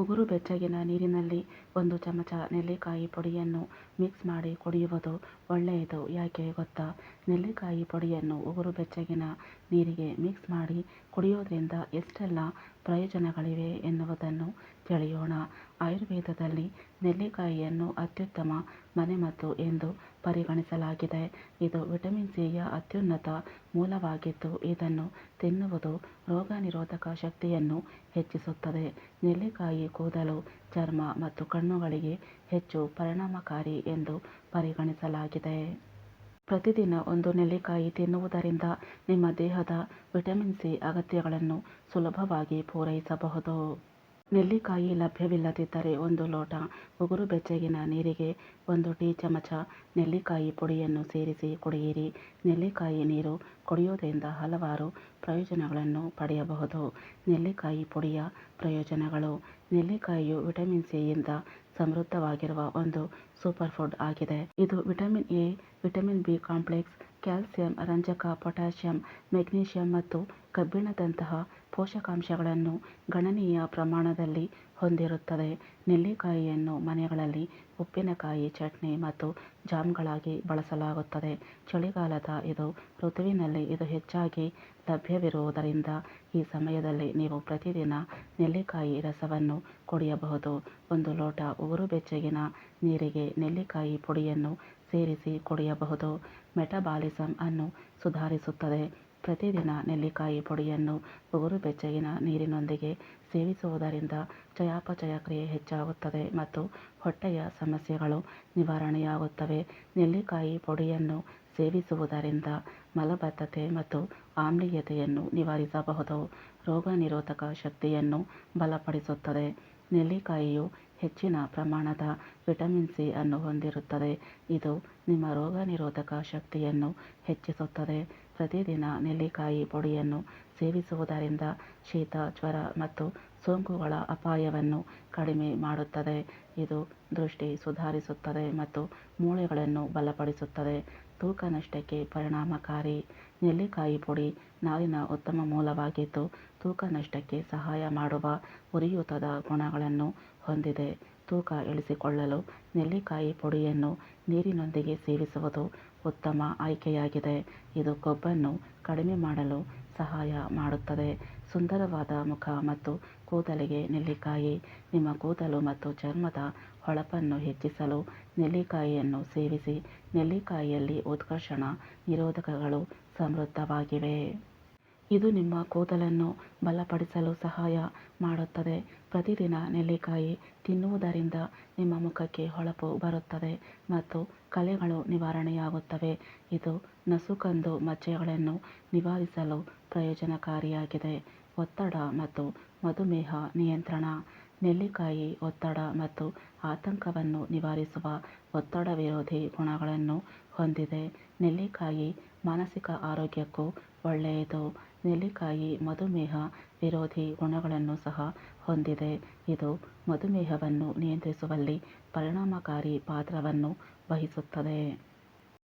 ಉಗುರು ಬೆಚ್ಚಗಿನ ನೀರಿನಲ್ಲಿ ಒಂದು ಚಮಚ ನೆಲ್ಲಿಕಾಯಿ ಪುಡಿಯನ್ನು ಮಿಕ್ಸ್ ಮಾಡಿ ಕುಡಿಯುವುದು ಒಳ್ಳೆಯದು. ಯಾಕೆ ಗೊತ್ತಾ? ನೆಲ್ಲಿಕಾಯಿ ಪುಡಿಯನ್ನು ಉಗುರು ಬೆಚ್ಚಗಿನ ನೀರಿಗೆ ಮಿಕ್ಸ್ ಮಾಡಿ ಕುಡಿಯೋದ್ರಿಂದ ಎಷ್ಟೆಲ್ಲ ಪ್ರಯೋಜನಗಳಿವೆ ಎನ್ನುವುದನ್ನು ತಿಳಿಯೋಣ. ಆಯುರ್ವೇದದಲ್ಲಿ ನೆಲ್ಲಿಕಾಯಿಯನ್ನು ಅತ್ಯುತ್ತಮ ಮನೆಮದ್ದು ಎಂದು ಪರಿಗಣಿಸಲಾಗಿದೆ. ಇದು ವಿಟಮಿನ್ ಸಿಯ ಅತ್ಯುನ್ನತ ಮೂಲವಾಗಿದ್ದು, ಇದನ್ನು ತಿನ್ನುವುದು ರೋಗ ನಿರೋಧಕ ಶಕ್ತಿಯನ್ನು ಹೆಚ್ಚಿಸುತ್ತದೆ. ನೆಲ್ಲಿಕಾಯಿ ಕೂದಲು, ಚರ್ಮ ಮತ್ತು ಕಣ್ಣುಗಳಿಗೆ ಹೆಚ್ಚು ಪರಿಣಾಮಕಾರಿ ಎಂದು ಪರಿಗಣಿಸಲಾಗಿದೆ. ಪ್ರತಿದಿನ ಒಂದು ನೆಲ್ಲಿಕಾಯಿ ತಿನ್ನುವುದರಿಂದ ನಿಮ್ಮ ದೇಹದ ವಿಟಮಿನ್ ಸಿ ಅಗತ್ಯಗಳನ್ನು ಸುಲಭವಾಗಿ ಪೂರೈಸಬಹುದು. ನೆಲ್ಲಿಕಾಯಿ ಲಭ್ಯವಿಲ್ಲದಿದ್ದರೆ ಒಂದು ಲೋಟ ಉಗುರು ಬೆಚ್ಚಗಿನ ನೀರಿಗೆ ಒಂದು ಟೀ ಚಮಚ ನೆಲ್ಲಿಕಾಯಿ ಪುಡಿಯನ್ನು ಸೇರಿಸಿ ಕುಡಿಯಿರಿ. ನೆಲ್ಲಿಕಾಯಿ ನೀರು ಕುಡಿಯುವುದರಿಂದ ಹಲವಾರು ಪ್ರಯೋಜನಗಳನ್ನು ಪಡೆಯಬಹುದು. ನೆಲ್ಲಿಕಾಯಿ ಪುಡಿಯ ಪ್ರಯೋಜನಗಳು ನೆಲ್ಲಿಕಾಯಿಯು ವಿಟಮಿನ್ ಸಿಯಿಂದ ಸಮೃದ್ಧವಾಗಿರುವ ಒಂದು ಸೂಪರ್ ಫುಡ್ ಆಗಿದೆ. ಇದು vitamin A, vitamin B complex calcium, ರಂಜಕ ಪೊಟ್ಯಾಸಿಯಂ ಮೆಗ್ನೀಷಿಯಂ ಮತ್ತು ಕಬ್ಬಿಣದಂತಹ ಪೋಷಕಾಂಶಗಳನ್ನು ಗಣನೀಯ ಪ್ರಮಾಣದಲ್ಲಿ ಹೊಂದಿರುತ್ತದೆ. ನೆಲ್ಲಿಕಾಯಿಯನ್ನು ಮನೆಗಳಲ್ಲಿ ಉಪ್ಪಿನಕಾಯಿ, ಚಟ್ನಿ ಮತ್ತು ಜಾಮ್ಗಳಾಗಿ ಬಳಸಲಾಗುತ್ತದೆ. ಚಳಿಗಾಲದ ಇದು ಋತುವಿನಲ್ಲಿ ಇದು ಹೆಚ್ಚಾಗಿ ಲಭ್ಯವಿರುವುದರಿಂದ ಈ ಸಮಯದಲ್ಲಿ ನೀವು ಪ್ರತಿದಿನ ನೆಲ್ಲಿಕಾಯಿ ರಸವನ್ನು ಕುಡಿಯಬಹುದು. ಒಂದು ಲೋಟ ಉಗುರು ಬೆಚ್ಚಗಿನ ನೀರಿಗೆ ನೆಲ್ಲಿಕಾಯಿ ಪುಡಿಯನ್ನು ಸೇರಿಸಿ ಕುಡಿಯಬಹುದು. ಮೆಟಬಾಲಿಸಮ್ ಅನ್ನು ಸುಧಾರಿಸುತ್ತದೆ. ಪ್ರತಿದಿನ ನೆಲ್ಲಿಕಾಯಿ ಪುಡಿಯನ್ನು ಉಗುರು ಬೆಚ್ಚಗಿನ ನೀರಿನೊಂದಿಗೆ ಸೇವಿಸುವುದರಿಂದ ಚಯಾಪಚಯ ಕ್ರಿಯೆ ಹೆಚ್ಚಾಗುತ್ತದೆ ಮತ್ತು ಹೊಟ್ಟೆಯ ಸಮಸ್ಯೆಗಳು ನಿವಾರಣೆಯಾಗುತ್ತವೆ. ನೆಲ್ಲಿಕಾಯಿ ಪುಡಿಯನ್ನು ಸೇವಿಸುವುದರಿಂದ ಮಲಬದ್ಧತೆ ಮತ್ತು ಆಮ್ಲೀಯತೆಯನ್ನು ನಿವಾರಿಸಬಹುದು. ರೋಗ ನಿರೋಧಕ ಶಕ್ತಿಯನ್ನು ಬಲಪಡಿಸುತ್ತದೆ. ನೆಲ್ಲಿಕಾಯಿಯು ಹೆಚ್ಚಿನ ಪ್ರಮಾಣದ ವಿಟಮಿನ್ ಸಿ ಅನ್ನು ಹೊಂದಿರುತ್ತದೆ. ಇದು ನಿಮ್ಮ ರೋಗ ನಿರೋಧಕ ಶಕ್ತಿಯನ್ನು ಹೆಚ್ಚಿಸುತ್ತದೆ. ಪ್ರತಿದಿನ ನೆಲ್ಲಿಕಾಯಿ ಪುಡಿಯನ್ನು ಸೇವಿಸುವುದರಿಂದ ಶೀತ, ಜ್ವರ ಮತ್ತು ಸೋಂಕುಗಳ ಅಪಾಯವನ್ನು ಕಡಿಮೆ ಮಾಡುತ್ತದೆ. ಇದು ದೃಷ್ಟಿ ಸುಧಾರಿಸುತ್ತದೆ ಮತ್ತು ಮೂಳೆಗಳನ್ನು ಬಲಪಡಿಸುತ್ತದೆ. ತೂಕ ನಷ್ಟಕ್ಕೆ ಪರಿಣಾಮಕಾರಿ ನೆಲ್ಲಿಕಾಯಿ ಪುಡಿ ನಾರಿನ ಉತ್ತಮ ಮೂಲವಾಗಿದ್ದು, ತೂಕ ನಷ್ಟಕ್ಕೆ ಸಹಾಯ ಮಾಡುವ ಉರಿಯೂತದ ಗುಣಗಳನ್ನು ಹೊಂದಿದೆ. ತೂಕ ಇಳಿಸಿಕೊಳ್ಳಲು ನೆಲ್ಲಿಕಾಯಿ ಪುಡಿಯನ್ನು ನೀರಿನೊಂದಿಗೆ ಸೇವಿಸುವುದು ಉತ್ತಮ ಆಯ್ಕೆಯಾಗಿದೆ. ಇದು ಕೊಬ್ಬನ್ನು ಕಡಿಮೆ ಮಾಡಲು ಸಹಾಯ ಮಾಡುತ್ತದೆ. ಸುಂದರವಾದ ಮುಖ ಮತ್ತು ಕೂದಲಿಗೆ ನೆಲ್ಲಿಕಾಯಿ. ನಿಮ್ಮ ಕೂದಲು ಮತ್ತು ಚರ್ಮದ ಹೊಳಪನ್ನು ಹೆಚ್ಚಿಸಲು ನೆಲ್ಲಿಕಾಯಿಯನ್ನು ಸೇವಿಸಿ. ನೆಲ್ಲಿಕಾಯಿಯಲ್ಲಿ ಉತ್ಕರ್ಷಣ ನಿರೋಧಕಗಳು ಸಮೃದ್ಧವಾಗಿವೆ. ಇದು ನಿಮ್ಮ ಕೂದಲನ್ನು ಬಲಪಡಿಸಲು ಸಹಾಯ ಮಾಡುತ್ತದೆ. ಪ್ರತಿದಿನ ನೆಲ್ಲಿಕಾಯಿ ತಿನ್ನುವುದರಿಂದ ನಿಮ್ಮ ಮುಖಕ್ಕೆ ಹೊಳಪು ಬರುತ್ತದೆ ಮತ್ತು ಕಲೆಗಳು ನಿವಾರಣೆಯಾಗುತ್ತವೆ. ಇದು ನಸುಕಂದು ಮಚ್ಚೆಗಳನ್ನು ನಿವಾರಿಸಲು ಪ್ರಯೋಜನಕಾರಿಯಾಗಿದೆ. ಒತ್ತಡ ಮತ್ತು ಮಧುಮೇಹ ನಿಯಂತ್ರಣ, ನೆಲ್ಲಿಕಾಯಿ ಒತ್ತಡ ಮತ್ತು ಆತಂಕವನ್ನು ನಿವಾರಿಸುವ ಒತ್ತಡ ವಿರೋಧಿ ಗುಣಗಳನ್ನು ಹೊಂದಿದೆ. ನೆಲ್ಲಿಕಾಯಿ ಮಾನಸಿಕ ಆರೋಗ್ಯಕ್ಕೂ ಒಳ್ಳೆಯದು. ನೆಲ್ಲಿಕಾಯಿ ಮಧುಮೇಹ ವಿರೋಧಿ ಗುಣಗಳನ್ನು ಸಹ ಹೊಂದಿದೆ. ಇದು ಮಧುಮೇಹವನ್ನು ನಿಯಂತ್ರಿಸುವಲ್ಲಿ ಪರಿಣಾಮಕಾರಿ ಪಾತ್ರವನ್ನು ವಹಿಸುತ್ತದೆ.